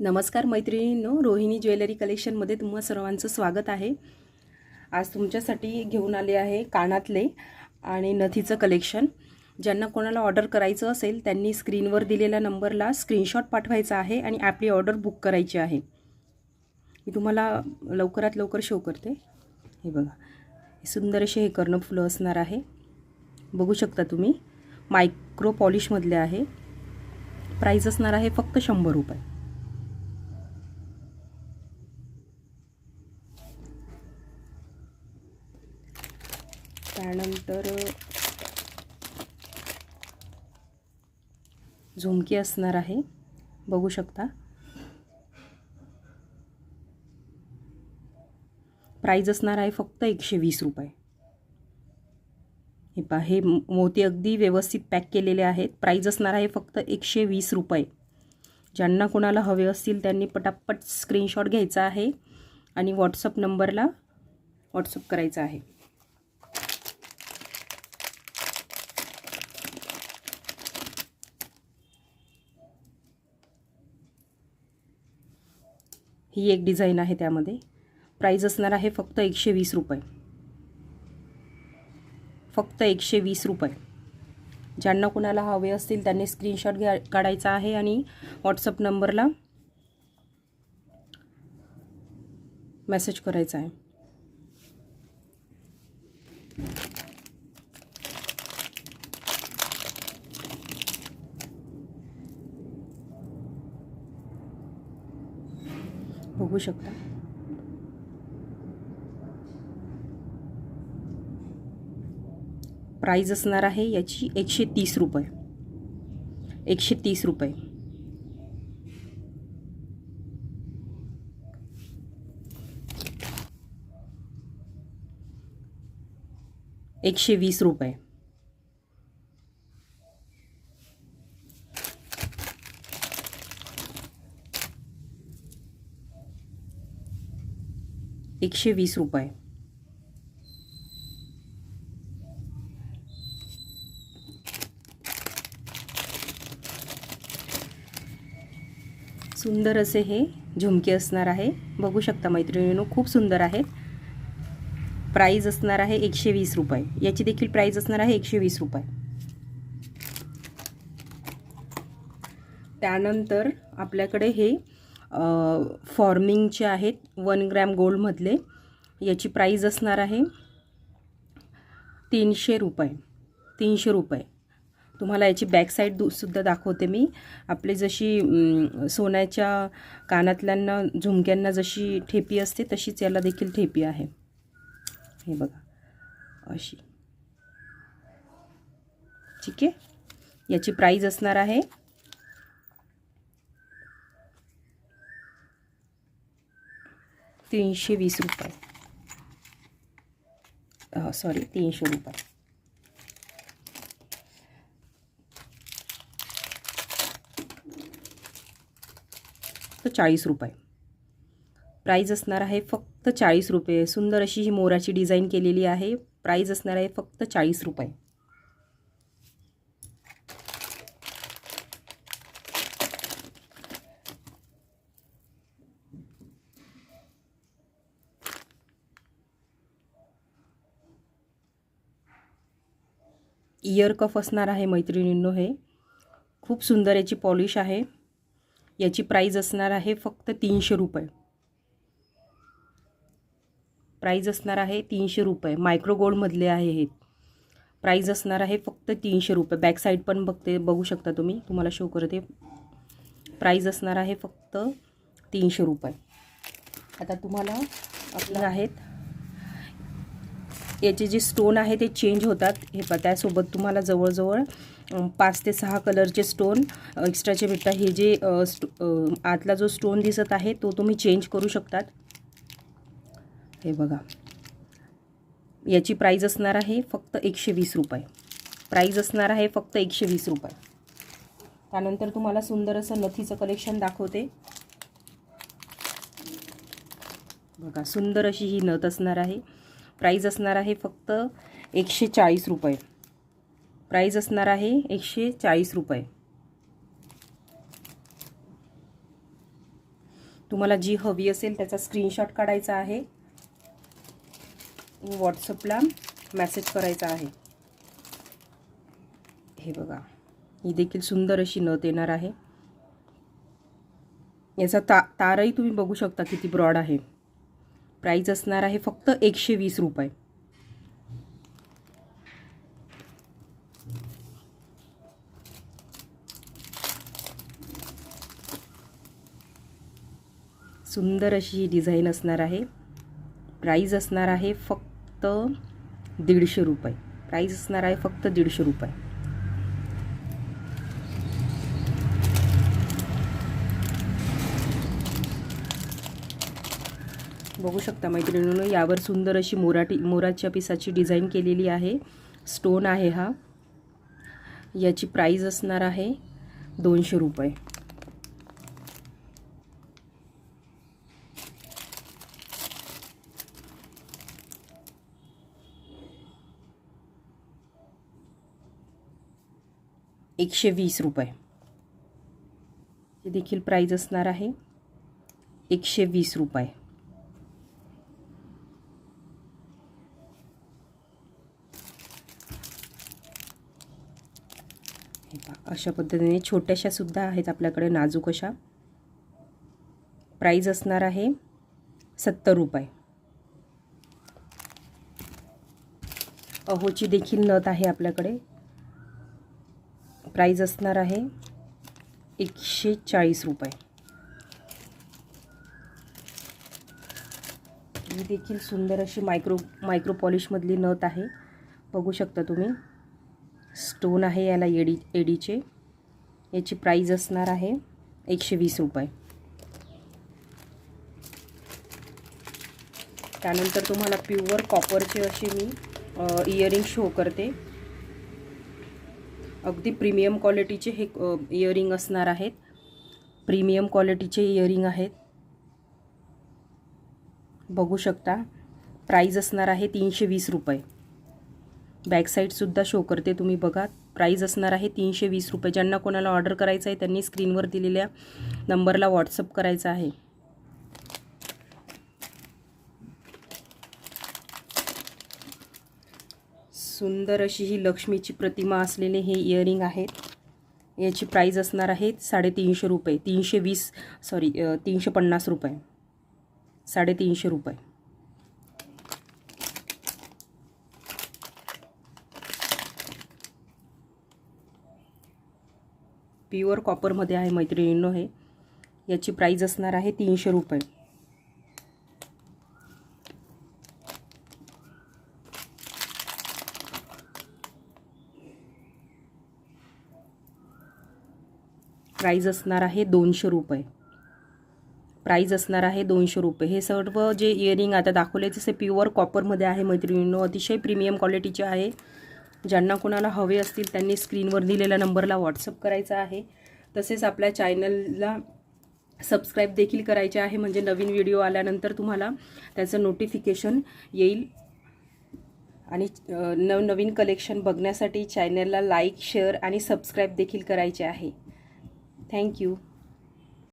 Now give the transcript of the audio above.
नमस्कार मैत्रिणींनो रोहिणी ज्वेलरी कलेक्शनमध्ये तुम्हा सर्वांचं स्वागत आहे. आज तुमच्यासाठी घेऊन आले आहे कानातले आणि नथीचं कलेक्शन. ज्यांना कोणाला ऑर्डर करायचं असेल त्यांनी स्क्रीनवर दिलेल्या नंबरला स्क्रीनशॉट पाठवायचा आहे आणि आपली ऑर्डर बुक करायची आहे. मी तुम्हाला लवकरात लवकर शो करते. हे बघा सुंदर असे हे कर्ण फुलं असणार आहे. बघू शकता तुम्ही मायक्रो पॉलिशमधले आहे. प्राईज असणार आहे फक्त शंभर रुपये. त्यानंतर झुमकी असणार आहे. बघू शकता. प्राईज असणार आहे फक्त एकशे वीस रुपये. हे पा हे मोती अगदी व्यवस्थित पॅक केलेले आहेत. प्राईज असणार आहे फक्त एकशे वीस रुपये. ज्यांना कोणाला हवे असतील त्यांनी पटापट स्क्रीनशॉट घ्यायचा आहे आणि व्हॉट्सअप नंबरला व्हॉट्सअप करायचा आहे. ही एक डिझाईन आहे त्यामध्ये. प्राईज असणार आहे फक्त एकशे वीस रुपये. फक्त एकशे वीस रुपये. ज्यांना कुणाला हवे असतील त्यांनी स्क्रीनशॉट घ्या काढायचा आहे आणि व्हॉट्सअप नंबरला मेसेज करायचा आहे. बघू शकता. प्राईज असणार आहे याची एकशे तीस रुपये. एकशे तीस रुपये. एकशे वीस रुपये. एकशे वीस रुपये. सुंदर असे हे झुमके असणार आहे. बघू शकता मैत्रिणीनो खूप सुंदर आहेत. प्राईज असणार आहे एकशे वीस रुपये. याची देखील प्राईज असणार आहे एकशे वीस रुपये. त्यानंतर आपल्याकडे हे फॉर्मिंगचे आहेत वन ग्रॅम गोल्डमधले याची प्राईज असणार आहे तीनशे रुपये. तीनशे रुपये. तुम्हाला याची बॅकसाईड दु सुद्धा दाखवते मी. आपली जशी सोन्याच्या कानातल्यांना झुमक्यांना जशी ठेपी असते तशीच याला देखील ठेपी आहे. हे बघा. अशी. ठीक आहे? याची प्राईज असणार आहे तीनशे वीस रुपये. सॉरी तीनशे रुपये. फक्त चाळीस रुपये. प्राईज असणार आहे फक्त चाळीस रुपये. सुंदर अशी ही मोराची डिझाईन केलेली आहे. प्राईज असणार आहे फक्त चाळीस रुपये. इयर कफ असणार आहे मैत्रिणींनो हे. खूप सुंदर याची पॉलिश आहे. याची प्राईज असणार आहे फक्त तीनशे रुपये. प्राईज असणार आहे तीनशे रुपये. मायक्रो गोल्डमधले आहे हे. प्राईज असणार आहे फक्त तीनशे रुपये. बॅक साईड पण बघते बघू शकता तुम्ही. तुम्हाला शो करते. प्राईज असणार आहे फक्त तीनशे रुपये. आता तुम्हाला आपलं आहेत याचे जे स्टोन आहे ते चेंज होतात. हे प त्यासोबत तुम्हाला जवळजवळ पाच ते सहा कलरचे स्टोन एक्स्ट्राचे भेटतात. हे जे स्टो आतला जो स्टोन दिसत आहे तो तुम्ही चेंज करू शकतात. हे बघा. याची प्राईज असणार आहे फक्त एकशे वीस रुपये. प्राईज असणार आहे फक्त एकशे वीस रुपये. त्यानंतर तुम्हाला सुंदर असं नथीचं कलेक्शन दाखवते. बघा सुंदर अशी ही नथ असणार आहे. प्राईज असणार आहे फक्त एकशे चाळीस रुपये. प्राईज असणार आहे एकशे चाळीस रुपये. तुम्हाला जी हवी असेल त्याचा स्क्रीनशॉट काढायचा आहे. व्हॉट्सअपला मेसेज करायचा आहे. हे बघा ही देखील सुंदर अशी नथ येणार आहे. याचा ता तारही तुम्ही बघू शकता किती ब्रॉड आहे. प्राईज असणार आहे फक्त एकशे वीस रुपये. सुंदर अशी ही डिझाईन असणार आहे. प्राईज असणार आहे फक्त दीडशे रुपये. प्राईज असणार आहे फक्त दीडशे रुपये. बघू शकता मैत्रिणीनं यावर सुंदर अशी मोराटी मोराच्या पिसाची डिझाईन केलेली आहे. स्टोन आहे हा. याची प्राईज असणार आहे दोनशे रुपये. एकशे वीस रुपये. हे देखील प्राईज असणार आहे एकशे वीस रुपये हे पहा, अशा पद्धतीने. छोट्याशा सुद्धा आहेत आपल्याकडे नाजूक अशा. प्राईज असणार आहे सत्तर रुपये. अहोची देखील नथ आहे आपल्याकडे. प्राईज असणार आहे एकशे चाळीस रुपये. ही देखील सुंदर अशी मायक्रो मायक्रो पॉलिशमधली नथ आहे. बघू शकता तुम्ही. स्टोन आहे याला एडी एडीचे. याची प्राईज असणार आहे एकशे वीस रुपये. त्यानंतर तुम्हाला प्युअर कॉपरचे असे मी इयरिंग शो करते. अगदी प्रीमियम क्वालिटीचे हे इयरिंग असणार आहेत. प्रीमियम क्वालिटीचे इयरिंग आहेत. बघू शकता. प्राईज असणार आहे तीनशे वीस रुपये. बॅक साईडसुद्धा शो करते. तुम्ही बघा प्राईज असणार आहे तीनशे वीस रुपये. ज्यांना कोणाला ऑर्डर करायचं आहे त्यांनी स्क्रीनवर दिलेल्या नंबरला व्हॉट्सअप करायचा आहे. सुंदर अशी ही लक्ष्मीची प्रतिमा असलेले हे इयरिंग आहेत. याची प्राईज असणार आहे साडेतीनशे रुपये. तीनशे वीस सॉरी तीनशे पन्नास रुपये. साडेतीनशे रुपये. प्युअर कॉपरमध्ये आहे मैत्रिणींनो हे. याची प्राईज असणार आहे तीनशे रुपये. प्राईज असणार आहे दोनशे रुपये. प्राईज असणार आहे दोनशे रुपये. हे सर्व जे इयरिंग आता दाखवले तसे प्युअर कॉपरमध्ये आहे मैत्रिणींनो अतिशय प्रीमियम क्वालिटीचे आहे. ज्यांना कोणाला हवे असतील त्यांनी स्क्रीनवर दिलेल्या नंबरला व्हॉट्सअप करायचा आहे. तसेच आपल्या चॅनलला सबस्क्राईब देखील करायचे आहे. म्हणजे नवीन व्हिडिओ आल्यानंतर तुम्हाला त्याचं नोटिफिकेशन येईल. आणि नवनवीन कलेक्शन बघण्यासाठी चॅनलला लाईक शेअर आणि सबस्क्राईब देखील करायचे आहे. थँक्यू